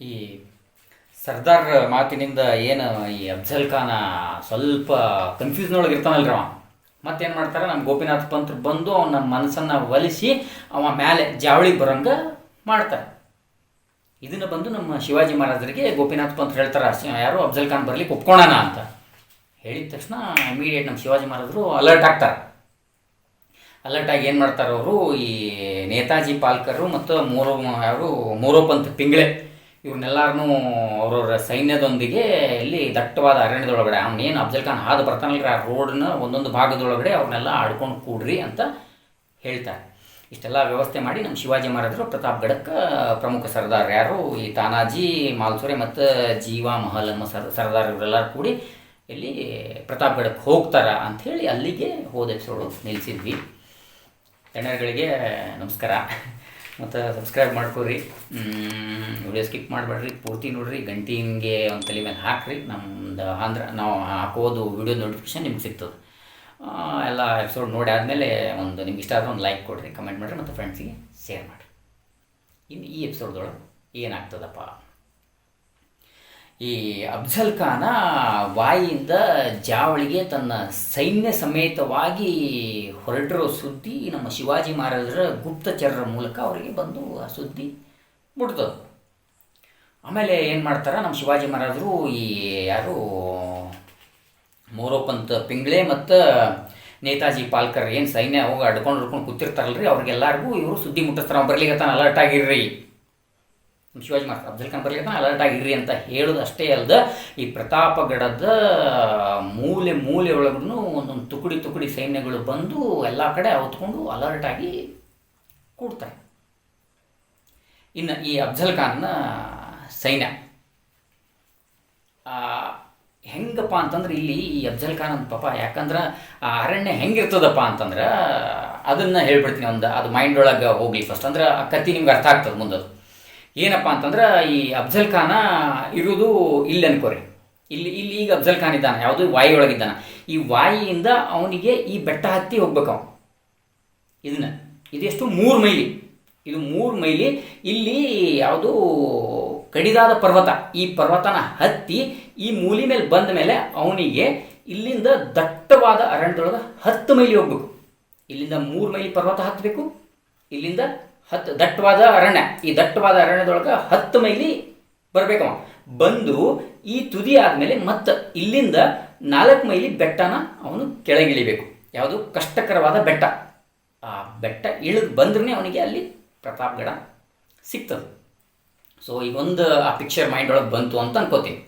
ಈ ಸರ್ದಾರ್ ಮಾತಿನಿಂದ ಏನು ಈ ಅಫ್ಜಲ್ ಖಾನ ಸ್ವಲ್ಪ ಕನ್ಫ್ಯೂಸ್ನೊಳಗೆ ಇರ್ತಾನಲ್ರಿ ಅವ. ಮತ್ತೇನು ಮಾಡ್ತಾರೆ? ನಮ್ಮ ಗೋಪಿನಾಥ್ ಪಂತ್ರ ಬಂದು ಅವನ ಮನಸ್ಸನ್ನು ಒಲಿಸಿ ಅವ ಮೇಲೆ ಜಾವಳಿಗೆ ಬರೋಂಗೆ ಮಾಡ್ತಾರೆ. ಇದನ್ನು ಬಂದು ನಮ್ಮ ಶಿವಾಜಿ ಮಹಾರಾಜರಿಗೆ ಗೋಪಿನಾಥ್ ಪಂತ್ರ ಹೇಳ್ತಾರೆ ಯಾರು ಅಫ್ಜಲ್ ಖಾನ್ ಬರಲಿಕ್ಕೆ ಒಪ್ಕೊಳ್ಳೋಣ ಅಂತ. ಹೇಳಿದ ತಕ್ಷಣ ಇಮಿಡಿಯೇಟ್ ನಮ್ಮ ಶಿವಾಜಿ ಮಹಾರಾಜರು ಅಲರ್ಟ್ ಆಗ್ತಾರೆ ಅಲರ್ಟ್ ಆಗಿ ಏನು ಮಾಡ್ತಾರೆ ಅವರು? ಈ ನೇತಾಜಿ ಪಾಲ್ಕರು ಮತ್ತು ಮೂರು, ಯಾರು? ಮೂರೋಪಂತ್ ಪಿಂಗ್ಳೆ. ಇವ್ರನ್ನೆಲ್ಲರನ್ನೂ ಅವ್ರವ್ರ ಸೈನ್ಯದೊಂದಿಗೆ ಇಲ್ಲಿ ದಟ್ಟವಾದ ಅರಣ್ಯದೊಳಗಡೆ ಅವನೇನು ಅಫ್ಜಲ್ ಖಾನ್ ಹಾದು ಬರ್ತಾನಲ್ರಿ ಆ ರೋಡ್ನ ಒಂದೊಂದು ಭಾಗದೊಳಗಡೆ ಅವ್ರನ್ನೆಲ್ಲ ಆಡ್ಕೊಂಡು ಕೂಡ್ರಿ ಅಂತ ಹೇಳ್ತಾರೆ. ಇಷ್ಟೆಲ್ಲ ವ್ಯವಸ್ಥೆ ಮಾಡಿ ನಮ್ಮ ಶಿವಾಜಿ ಮಹಾರಾಜರು ಪ್ರತಾಪ್ಗಢಕ್ಕೆ ಪ್ರಮುಖ ಸರ್ದಾರ್ ಯಾರು? ಈ ತಾನಾಜಿ, ಮಾಲ್ಸೂರೆ ಮತ್ತು ಜೀವಾ ಮಹಲ್ ಅನ್ನೋ ಸರ್, ಸರ್ದಾರ್ ಇವರೆಲ್ಲರೂ ಕೂಡಿ ಇಲ್ಲಿ ಪ್ರತಾಪ್ಗಢಕ್ಕೆ ಹೋಗ್ತಾರ ಅಂಥೇಳಿ ಅಲ್ಲಿಗೆ ಹೋದ ಎಪಿಸೋಡು ನಿಲ್ಲಿಸಿದ್ವಿ ಗಣ್ಯರುಗಳಿಗೆ ನಮಸ್ಕಾರ. ಮತ್ತು ಸಬ್ಸ್ಕ್ರೈಬ್ ಮಾಡ್ಕೊರಿ ವಿಡಿಯೋ ಸ್ಕಿಪ್ ಮಾಡಬೇಡ್ರಿ. ಪೂರ್ತಿ ನೋಡ್ರಿ, ಗಂಟಿ ಹಿಂಗೆ ಒಂದು ತಲೆ ಮೇಲೆ ಹಾಕ್ರಿ. ನಮ್ದು ಅಂದ್ರೆ ನಾವು ಹಾಕೋದು ವಿಡಿಯೋ ನೋಟಿಫಿಕೇಶನ್ ನಿಮ್ಗೆ ಸಿಗ್ತದೆ. ಎಲ್ಲ ಎಪಿಸೋಡ್ ನೋಡಿ ಆದಮೇಲೆ ಒಂದು ನಿಮ್ಗೆ ಇಷ್ಟ ಆದರೆ ಒಂದು ಲೈಕ್ ಕೊಡಿರಿ ಕಮೆಂಟ್ ಮಾಡಿರಿ ಮತ್ತು ಫ್ರೆಂಡ್ಸಿಗೆ ಶೇರ್ ಮಾಡಿರಿ. ಇನ್ನು ಈ ಎಪಿಸೋಡ್ದೊಳಗೆ ಏನಾಗ್ತದಪ್ಪ? ಈ ಅಫ್ಜಲ್ ಖಾನ ವಾಯಿಯಿಂದ ಜಾವಳಿಗೆ ತನ್ನ ಸೈನ್ಯ ಸಮೇತವಾಗಿ ಹೊರಟಿರೋ ಸುದ್ದಿ ನಮ್ಮ ಶಿವಾಜಿ ಮಹಾರಾಜರ ಗುಪ್ತಚರರ ಮೂಲಕ ಅವರಿಗೆ ಬಂದು ಆ ಸುದ್ದಿ ಮುಟ್ತದೆ ಆಮೇಲೆ ಏನು ಮಾಡ್ತಾರೆ, ನಮ್ಮ ಶಿವಾಜಿ ಮಹಾರಾಜರು ಈ ಯಾರು, ಮೋರೋಪಂತ್ ಪಿಂಗ್ಳೆ ಮತ್ತು ನೇತಾಜಿ ಪಾಲ್ಕರ್ ಏನು ಸೈನ್ಯ ಹೋಗಿ ಅಡ್ಕೊಂಡು ಹಿಡ್ಕೊಂಡು ಕೂತಿರ್ತಾರಲ್ರಿ, ಅವ್ರಿಗೆಲ್ಲರಿಗೂ ಇವರು ಸುದ್ದಿ ಮುಟ್ಟಿಸ್ತಾರೆ. ಬರ್ಲಿಕ್ಕೆ ತಾನು ಅಲರ್ಟ್ ಆಗಿರ್ರಿ. ಶಿವಾಜಿ ಮಹಾರಾಜ್ ಅಬ್ದುಲ್ ಖಾನ್ ಬರ್ಲಿಕ್ಕೆ ಅಲರ್ಟ್ ಆಗಿರ್ರಿ ಅಂತ ಹೇಳೋದು ಅಷ್ಟೇ ಅಲ್ಲದ ಈ ಪ್ರತಾಪಗಢದ ಮೂಲೆ ಮೂಲೆ ಒಳಗೂ ಒಂದೊಂದು ತುಕುಡಿ ತುಕುಡಿ ಸೈನ್ಯಗಳು ಬಂದು ಎಲ್ಲ ಕಡೆ ಅವತ್ಕೊಂಡು ಅಲರ್ಟ್ ಆಗಿ ಕೂಡ್ತಾರೆ. ಇನ್ನು ಈ ಅಫ್ಜಲ್ ಖಾನ್ನ ಸೈನ್ಯ. ಹೆಂಗಪ್ಪ ಅಂತಂದ್ರೆ ಇಲ್ಲಿ ಈ ಅಫ್ಜಲ್ ಖಾನ್ ಅಂತ ಪಾಪ, ಯಾಕಂದ್ರೆ ಆ ಅರಣ್ಯ ಹೆಂಗಿರ್ತದಪ್ಪ ಅಂತಂದ್ರೆ ಅದನ್ನು ಹೇಳ್ಬಿಡ್ತೀನಿ ಒಂದು, ಅದು ಮೈಂಡ್ ಒಳಗೆ ಹೋಗ್ಲಿ ಫಸ್ಟ್ ಅಂದ್ರೆ ಆ ಕತ್ತಿ ನಿಮ್ಗೆ ಅರ್ಥ ಆಗ್ತದೆ ಮುಂದದು. ಏನಪ್ಪ ಅಂತಂದ್ರೆ ಈ ಅಫ್ಜಲ್ ಖಾನ ಇರುವುದು ಇಲ್ಲಿ ಅನ್ಕೋರಿ. ಇಲ್ಲಿ ಇಲ್ಲಿ ಈಗ ಅಫ್ಜಲ್ ಖಾನ್ ಇದ್ದಾನೆ, ಯಾವುದು ವಾಯಿ ಒಳಗಿದ್ದಾನೆ ಈ ವಾಯಿಯಿಂದ ಅವನಿಗೆ ಈ ಬೆಟ್ಟ ಹತ್ತಿ ಹೋಗ್ಬೇಕು ಅವನು. ಇದನ್ನ, ಇದೆಷ್ಟು? ಮೂರು ಮೈಲಿ. ಇದು ಮೂರು ಮೈಲಿ, ಇಲ್ಲಿ ಯಾವುದು ಕಡಿದಾದ ಪರ್ವತ, ಈ ಪರ್ವತನ ಹತ್ತಿ ಈ ಮೂಲಿ ಮೇಲೆ ಬಂದ ಮೇಲೆ ಅವನಿಗೆ ಇಲ್ಲಿಂದ ದಟ್ಟವಾದ ಅರಣ್ಯದೊಳಗೆ ಹತ್ತು ಮೈಲಿ ಹೋಗ್ಬೇಕು. ಇಲ್ಲಿಂದ ಮೂರು ಮೈಲಿ ಪರ್ವತ ಹತ್ತಬೇಕು ಇಲ್ಲಿಂದ ಹತ್ತು, ದಟ್ಟವಾದ ಅರಣ್ಯ. ಈ ದಟ್ಟವಾದ ಅರಣ್ಯದೊಳಗೆ ಹತ್ತು ಮೈಲಿ ಬರಬೇಕು ಅವ. ಬಂದು ಈ ತುದಿ ಆದಮೇಲೆ ಮತ್ತೆ ಇಲ್ಲಿಂದ ನಾಲ್ಕು ಮೈಲಿ ಬೆಟ್ಟನ ಅವನು ಕೆಳಗಿಳಿಬೇಕು. ಯಾವುದು? ಕಷ್ಟಕರವಾದ ಬೆಟ್ಟ. ಆ ಬೆಟ್ಟ ಇಳಿದು ಬಂದ್ರೆ ಅವನಿಗೆ ಅಲ್ಲಿ ಪ್ರತಾಪ್ಗಢ ಸಿಗ್ತದೆ. ಸೊ ಈಗೊಂದು ಆ ಪಿಕ್ಚರ್ ಮೈಂಡ್ ಒಳಗೆ ಬಂತು ಅಂತ ಅನ್ಕೋತೀನಿ.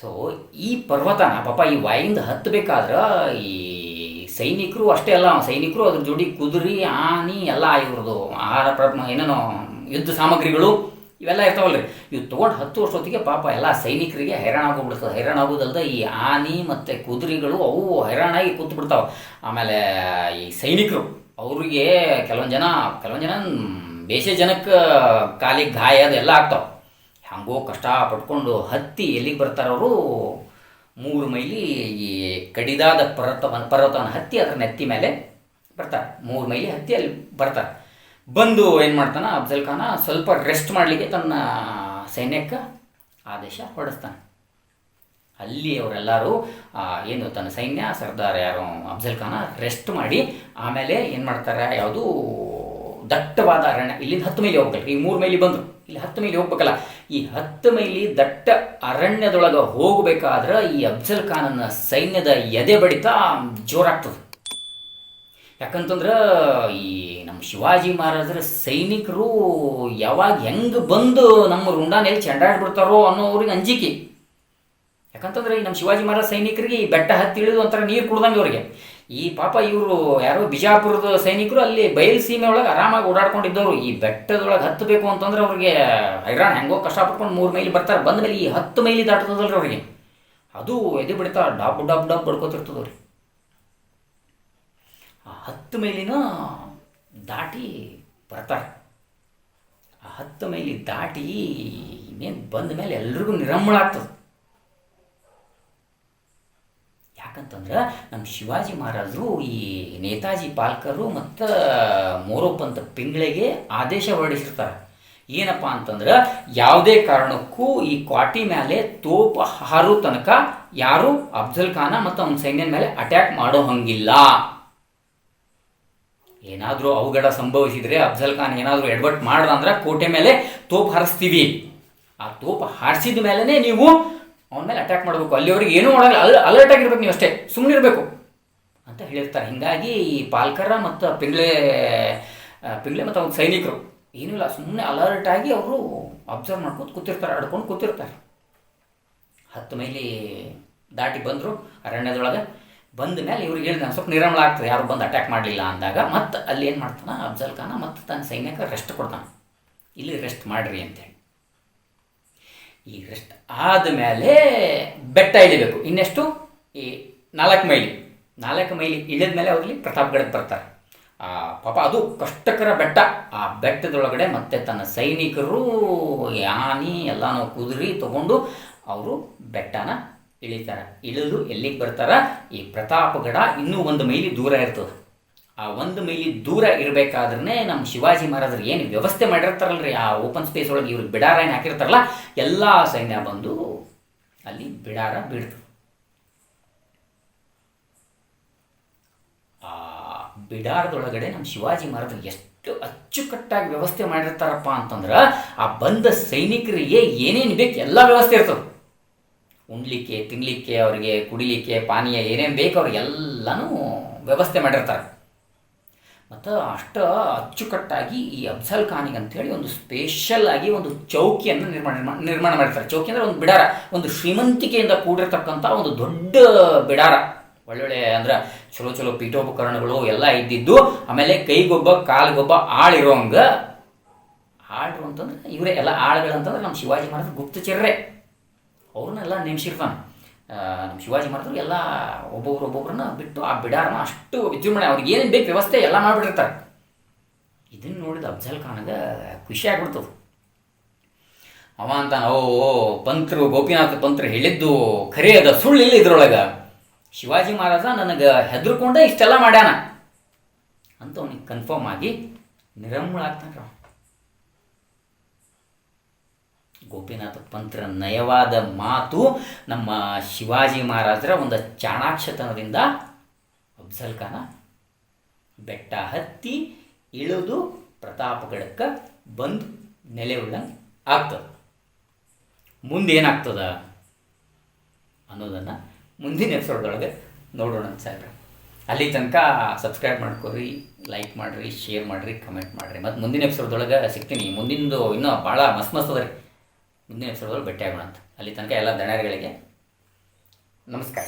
ಸೊ ಈ ಪರ್ವತನ, ಪಾಪ ಈ ವಾಯಿಂದ ಹತ್ತಬೇಕಾದ್ರೆ ಈ ಸೈನಿಕರು ಅಷ್ಟೇ ಅಲ್ಲ ಸೈನಿಕರು ಅದ್ರ ಜೋಡಿ ಕುದುರೆ, ಆನಿ ಎಲ್ಲ ಇವ್ರದ್ದು ಆಹಾರ ಪ್ರ ಏನೇನೋ ಯುದ್ಧ ಸಾಮಗ್ರಿಗಳು ಇವೆಲ್ಲ ಇರ್ತಾವಲ್ರಿ. ಇವು ತೊಗೊಂಡು ಹತ್ತು ವರ್ಷೊತ್ತಿಗೆ ಪಾಪ ಎಲ್ಲ ಸೈನಿಕರಿಗೆ ಹೈರಾಣ ಆಗೋಗ್ಬಿಡ್ತದೆ ಹೈರಾಣ ಆಗೋದಲ್ದ ಈ ಆನೆ ಮತ್ತು ಕುದುರೆಗಳು ಅವು ಹೈರಾಣಾಗಿ ಕೂತು ಬಿಡ್ತಾವೆ. ಆಮೇಲೆ ಈ ಸೈನಿಕರು, ಅವ್ರಿಗೆ ಕೆಲವೊಂದು ಜನ ಕೆಲವೊಂದು ಜನ ಬೇಸೆ ಜನಕ್ಕೆ ಕಾಲಿಗೆ ಗಾಯ ಅದೆಲ್ಲ ಆಗ್ತಾವೆ. ಹಂಗೋ ಕಷ್ಟ ಪಟ್ಕೊಂಡು ಹತ್ತಿ ಎಲ್ಲಿಗೆ ಬರ್ತಾರವರು ಮೂರು ಮೈಲಿ ಈ ಕಡಿದಾದ ಪರ್ವತವನ್ನು ಪರ್ವತವನ್ನು ಹತ್ತಿ ಅದರ ನೆತ್ತಿ ಮೇಲೆ ಬರ್ತಾರೆ. ಮೂರು ಮೈಲಿ ಹತ್ತಿ ಅಲ್ಲಿ ಬರ್ತಾರೆ. ಬಂದು ಏನು ಮಾಡ್ತಾನೆ, ಅಫ್ಜಲ್ ಖಾನ ಸ್ವಲ್ಪ ರೆಸ್ಟ್ ಮಾಡಲಿಕ್ಕೆ ತನ್ನ ಸೈನ್ಯಕ್ಕೆ ಆದೇಶ ಹೊರಡಿಸ್ತಾನೆ. ಅಲ್ಲಿ ಅವರೆಲ್ಲರೂ ಏನು ತನ್ನ ಸೈನ್ಯ, ಸರ್ದಾರ್ ಯಾರು, ಅಫ್ಜಲ್ ಖಾನ ರೆಸ್ಟ್ ಮಾಡಿ ಆಮೇಲೆ ಏನು ಮಾಡ್ತಾರೆ, ಯಾವುದು ದಟ್ಟವಾದ ಅರಣ್ಯ, ಇಲ್ಲಿಂದ ಹತ್ತು ಮೈಲಿ ಹೋಗ್ಬೇಕಲ್ಲ ಈ ಮೂರು ಮೈಲಿ ಬಂದರು. ಇಲ್ಲಿ ಹತ್ತು ಮೈಲಿ ಹೋಗ್ಬೇಕಲ್ಲ. ಈ ಹತ್ತು ಮೈಲಿ ದಟ್ಟ ಅರಣ್ಯದೊಳಗೆ ಹೋಗಬೇಕಾದ್ರೆ ಈ ಅಫ್ಜಲ್ ಖಾನನ ಸೈನ್ಯದ ಎದೆ ಬಡಿತ ಜೋರಾಗ್ತದೆ. ಯಾಕಂತಂದ್ರೆ ಈ ನಮ್ಮ ಶಿವಾಜಿ ಮಹಾರಾಜರ ಸೈನಿಕರು ಯಾವಾಗ ಹೆಂಗೆ ಬಂದು ನಮ್ಮ ರುಂಡಾನೆಲ್ಲಿ ಚೆಂಡಾಡ್ಬಿಡ್ತಾರೋ ಅನ್ನೋವ್ರಿಗೆ ಅಂಜಿಕೆ. ಯಾಕಂತಂದ್ರೆ ಈ ನಮ್ಮ ಶಿವಾಜಿ ಮಹಾರಾಜ ಸೈನಿಕರಿಗೆ ಈ ಬೆಟ್ಟ ಹತ್ತಿ ಇಳಿದು ಒಂಥರ ನೀರು ಕುಡ್ದಂಗೆ ಅವ್ರಿಗೆ ಈ ಪಾಪ ಇವರು ಯಾರೋ ಬಿಜಾಪುರದ ಸೈನಿಕರು ಅಲ್ಲಿ ಬಯಲು ಸೀಮೆ ಒಳಗೆ ಆರಾಮಾಗಿ ಓಡಾಡ್ಕೊಂಡಿದ್ದವರು. ಈ ಬೆಟ್ಟದೊಳಗೆ ಹತ್ತಬೇಕು ಅಂತಂದ್ರೆ ಅವ್ರಿಗೆ ಹೈರಾಣ ಹೆಂಗೋ ಕಷ್ಟಪಟ್ಕೊಂಡು ಮೂರು ಮೈಲಿ ಬರ್ತಾರೆ. ಬಂದ ಮೇಲೆ ಈ ಹತ್ತು ಮೈಲಿ ದಾಟ್ತದಲ್ರಿ ಅವ್ರಿಗೆ. ಅದು ಎದೆ ಬಿಡ್ತಾ ಡಬ್ ಡಬ್ ಡಬ್ ಬಡ್ಕೋತಿರ್ತದವ್ರಿ. ಆ ಹತ್ತು ಮೈಲಿನ ದಾಟಿ ಬರ್ತಾರೆ. ಆ ಹತ್ತು ಮೈಲಿ ದಾಟಿ ಇನ್ನೇನು ಬಂದ ಮೇಲೆ ಎಲ್ರಿಗೂ ನಿರಮ್ಮಳ ಆಗ್ತದೆ. ಯಾಕಂತಂದ್ರೆ ನಮ್ಮ ಶಿವಾಜಿ ಮಹಾರಾಜರು ಈ ನೇತಾಜಿ ಪಾಲ್ಕರು ಮತ್ತು ಮೋರೋಪಂತ ಪಿಂಗ್ಳೆಗೆ ಆದೇಶ ಹೊರಡಿಸಿರ್ತಾರೆ. ಏನಪ್ಪ ಅಂತಂದ್ರೆ ಯಾವುದೇ ಕಾರಣಕ್ಕೂ ಈ ಕ್ವಾಟಿ ಮೇಲೆ ತೋಪ ಹಾರು ತನಕ ಯಾರು ಅಫ್ಜಲ್ ಖಾನ ಮತ್ತು ಅವನ ಸೈನ್ಯದ ಮೇಲೆ ಅಟ್ಯಾಕ್ ಮಾಡೋ ಹಂಗಿಲ್ಲ. ಏನಾದರೂ ಅವಘಡ ಸಂಭವಿಸಿದ್ರೆ ಅಫ್ಜಲ್ ಖಾನ್ ಏನಾದರೂ ಎಡ್ವರ್ಟ್ ಮಾಡ್ದ ಅಂದ್ರೆ ಕೋಟೆ ಮೇಲೆ ತೋಪ ಹಾರಿಸ್ತೀವಿ. ಆ ತೋಪ ಹಾರಿಸಿದ ಮೇಲೇ ನೀವು ಅವನ ಮೇಲೆ ಅಟ್ಯಾಕ್ ಮಾಡಬೇಕು. ಅಲ್ಲಿವರೆಗೆ ಏನೂ ಮಾಡಲ್ಲ. ಅಲ್ ಅಲರ್ಟ್ ಆಗಿರ್ಬೇಕು ನೀವು ಅಷ್ಟೇ. ಸುಮ್ಮನೆ ಇರಬೇಕು. ಅಂತ ಹೇಳಿರ್ತಾರೆ ಹಿಂಗಾಗಿ ಪಾಲ್ಕರ ಮತ್ತು ಪಿಂಗ್ಲೆ ಪಿಂಗ್ಲೆ ಮತ್ತು ಅವ್ನ ಸೈನಿಕರು ಏನೂ ಇಲ್ಲ. ಸುಮ್ಮನೆ ಅಲರ್ಟ್ ಆಗಿ ಅವರು ಅಬ್ಸರ್ವ್ ಮಾಡ್ಕೊಂಡು ಕೂತಿರ್ತಾರೆ, ಆಡ್ಕೊಂಡು ಕೂತಿರ್ತಾರೆ. ಹತ್ತು ಮೈಲಿ ದಾಟಿ ಬಂದರು ಅರಣ್ಯದೊಳಗೆ. ಬಂದ ಮೇಲೆ ಇವ್ರಿಗೆ ಹೇಳಿದ ಸ್ವಲ್ಪ ನಿರಾಮಲ ಆಗ್ತದೆ. ಯಾರು ಬಂದು ಅಟ್ಯಾಕ್ ಮಾಡಲಿಲ್ಲ ಅಂದಾಗ ಮತ್ತೆ ಅಲ್ಲಿ ಏನು ಮಾಡ್ತಾನೆ? ಅಫ್ಜಲ್ ಖಾನ ಮತ್ತು ತನ್ನ ಸೈನ್ಯಕ್ಕೆ ರೆಸ್ಟ್ ಕೊಡ್ತಾನೆ. ಇಲ್ಲಿ ರೆಸ್ಟ್ ಮಾಡ್ರಿ ಅಂತೇಳಿ ಈ ರೆಸ್ಟ್ ಆದಮೇಲೆ ಬೆಟ್ಟ ಇಳಿಬೇಕು. ಇನ್ನೆಷ್ಟು? ಈ ನಾಲ್ಕು ಮೈಲಿ. ನಾಲ್ಕು ಮೈಲಿ ಇಳಿದ ಮೇಲೆ ಅವ್ರಲ್ಲಿ ಪ್ರತಾಪ್ಗಢಕ್ಕೆ ಬರ್ತಾರೆ. ಆ, ಪಾಪ ಅದು ಕಷ್ಟಕರ ಬೆಟ್ಟ. ಆ ಬೆಟ್ಟದೊಳಗಡೆ ಮತ್ತೆ ತನ್ನ ಸೈನಿಕರು, ಯಾನಿ ಎಲ್ಲಾನು ಕುದುರಿ ತಗೊಂಡು ಅವರು ಬೆಟ್ಟನ ಇಳಿತಾರೆ. ಇಳಿದು ಎಲ್ಲಿಗೆ ಬರ್ತಾರ? ಈ ಪ್ರತಾಪಗಢ ಇನ್ನೂ ಒಂದು ಮೈಲಿ ದೂರ ಇರ್ತದೆ. ಆ ಒಂದು ಮೈಲಿ ದೂರ ಇರಬೇಕಾದ್ರೆ ನಮ್ಮ ಶಿವಾಜಿ ಮಹಾರಾಜರು ಏನು ವ್ಯವಸ್ಥೆ ಮಾಡಿರ್ತಾರಲ್ರಿ, ಆ ಓಪನ್ ಸ್ಪೇಸ್ ಒಳಗೆ ಇವ್ರಿಗೆ ಬಿಡಾರ ಏನು ಹಾಕಿರ್ತಾರಲ್ಲ, ಎಲ್ಲ ಸೈನ್ಯ ಬಂದು ಅಲ್ಲಿ ಬಿಡಾರ ಬಿಡ್ತು ಆ ಬಿಡಾರದೊಳಗಡೆ ನಮ್ಮ ಶಿವಾಜಿ ಮಹಾರಾಜರು ಎಷ್ಟು ಅಚ್ಚುಕಟ್ಟಾಗಿ ವ್ಯವಸ್ಥೆ ಮಾಡಿರ್ತಾರಪ್ಪ ಅಂತಂದ್ರೆ, ಆ ಬಂದ ಸೈನಿಕರಿಗೆ ಏನೇನು ಬೇಕು ಎಲ್ಲ ವ್ಯವಸ್ಥೆ ಇರ್ತದೆ. ಉಣ್ಲಿಕ್ಕೆ, ತಿನ್ಲಿಕ್ಕೆ, ಅವರಿಗೆ ಕುಡಿಲಿಕ್ಕೆ, ಪಾನೀಯ ಏನೇನು ಬೇಕು ಅವ್ರಿಗೆಲ್ಲನೂ ವ್ಯವಸ್ಥೆ ಮಾಡಿರ್ತಾರೆ. ಮತ್ತು ಅಷ್ಟು ಅಚ್ಚುಕಟ್ಟಾಗಿ ಈ ಅಫ್ಜಲ್ ಖಾನಿಗೆ ಅಂಥೇಳಿ ಒಂದು ಸ್ಪೆಷಲ್ ಆಗಿ ಒಂದು ಚೌಕಿಯನ್ನು ನಿರ್ಮಾಣ ನಿರ್ಮಾಣ ಮಾಡಿರ್ತಾರೆ. ಚೌಕಿ ಅಂದರೆ ಒಂದು ಬಿಡಾರ, ಒಂದು ಶ್ರೀಮಂತಿಕೆಯಿಂದ ಕೂಡಿರ್ತಕ್ಕಂಥ ಒಂದು ದೊಡ್ಡ ಬಿಡಾರ. ಒಳ್ಳೊಳ್ಳೆ ಅಂದ್ರೆ ಚಲೋ ಚಲೋ ಪೀಠೋಪಕರಣಗಳು ಎಲ್ಲ ಇದ್ದಿದ್ದು, ಆಮೇಲೆ ಕೈಗೊಬ್ಬ, ಕಾಲ್ಗೊಬ್ಬ ಆಳಿರೋಂಗ, ಆಳ್ರು ಅಂತಂದ್ರೆ ಇವರೇ ಎಲ್ಲ ಆಳುಗಳಂತಂದ್ರೆ ನಮ್ಮ ಶಿವಾಜಿ ಮಹಾರಾಜ ಗುಪ್ತಚರ್ರೆ. ಅವ್ರನ್ನೆಲ್ಲ ನೇಮಿಸಿರ್ತಾನೆ. ನಮ್ಮ ಶಿವಾಜಿ ಮಾಡಿದ್ರು ಎಲ್ಲ ಒಬ್ಬೊಬ್ರು ಒಬ್ಬೊಬ್ಬರನ್ನ ಬಿಟ್ಟು ಆ ಬಿಡಾರನ ಅಷ್ಟು ವಿಜೃಂಭಣೆ, ಅವ್ರಿಗೆ ಏನೇನು ಬೇಕು ವ್ಯವಸ್ಥೆ ಎಲ್ಲ ಮಾಡಿಬಿಟ್ಟಿರ್ತಾರೆ. ಇದನ್ನು ನೋಡಿದ ಅಫ್ಜಲ್ ಖಾನ್ಗೆ ಖುಷಿ ಆಗ್ಬಿಡ್ತದೆ ಅವ ಅಂತಾನೆ ಓ, ಪಂತ್ರು, ಗೋಪಿನಾಥ ಪಂತ್ರು ಹೇಳಿದ್ದು ಖರೆ ಅದ ಸುಳ್ಳಿಲ್ಲ ಇದ್ರೊಳಗೆ. ಶಿವಾಜಿ ಮಹಾರಾಜ ನನಗೆ ಹೆದರ್ಕೊಂಡೆ ಇಷ್ಟೆಲ್ಲ ಮಾಡ್ಯಾನ. ಅಂತ ಅವನಿಗೆ ಕನ್ಫರ್ಮ್ ಆಗಿ ನಿರಮ್ಮಳ ಆಗ್ತಾನೆ ಗೋಪಿನಾಥ ಪಂತ್ರ ನಯವಾದ ಮಾತು ನಮ್ಮ ಶಿವಾಜಿ ಮಹಾರಾಜರ ಒಂದು ಚಾಣಾಕ್ಷತನದಿಂದ ಅಫ್ಜಲ್ ಖಾನ ಬೆಟ್ಟ ಹತ್ತಿ ಇಳಿದು ಪ್ರತಾಪಗಢಕ್ಕೆ ಬಂದು ನೆಲೆ ಉಳ್ಳಂಗೆ ಆಗ್ತದೆ. ಮುಂದೇನಾಗ್ತದ ಅನ್ನೋದನ್ನು ಮುಂದಿನ ಎಪಿಸೋಡ್ದೊಳಗೆ ನೋಡೋಣ ಸಾಹೇಬ್ರೆ. ಅಲ್ಲಿ ತನಕ ಸಬ್ಸ್ಕ್ರೈಬ್ ಮಾಡ್ಕೊರಿ, ಲೈಕ್ ಮಾಡಿರಿ, ಶೇರ್ ಮಾಡಿರಿ, ಕಮೆಂಟ್ ಮಾಡಿರಿ. ಮತ್ತು ಮುಂದಿನ ಎಪಿಸೋಡ್ದೊಳಗೆ ಸಿಗ್ತೀನಿ. ಮುಂದಿನದು ಇನ್ನೂ ಭಾಳ ಮಸ್ತ್ ಮಸ್ತ್ ರೀ. ಮುಂದಿನ ಎಪಿಸೋಡ್ದೊಳಗೆ ಭೇಟಿಯಾಗೋಣ ಅಂತ. ಅಲ್ಲಿ ತನಕ ಎಲ್ಲ ದಣಾರಿಗಳಿಗೆ ನಮಸ್ಕಾರ.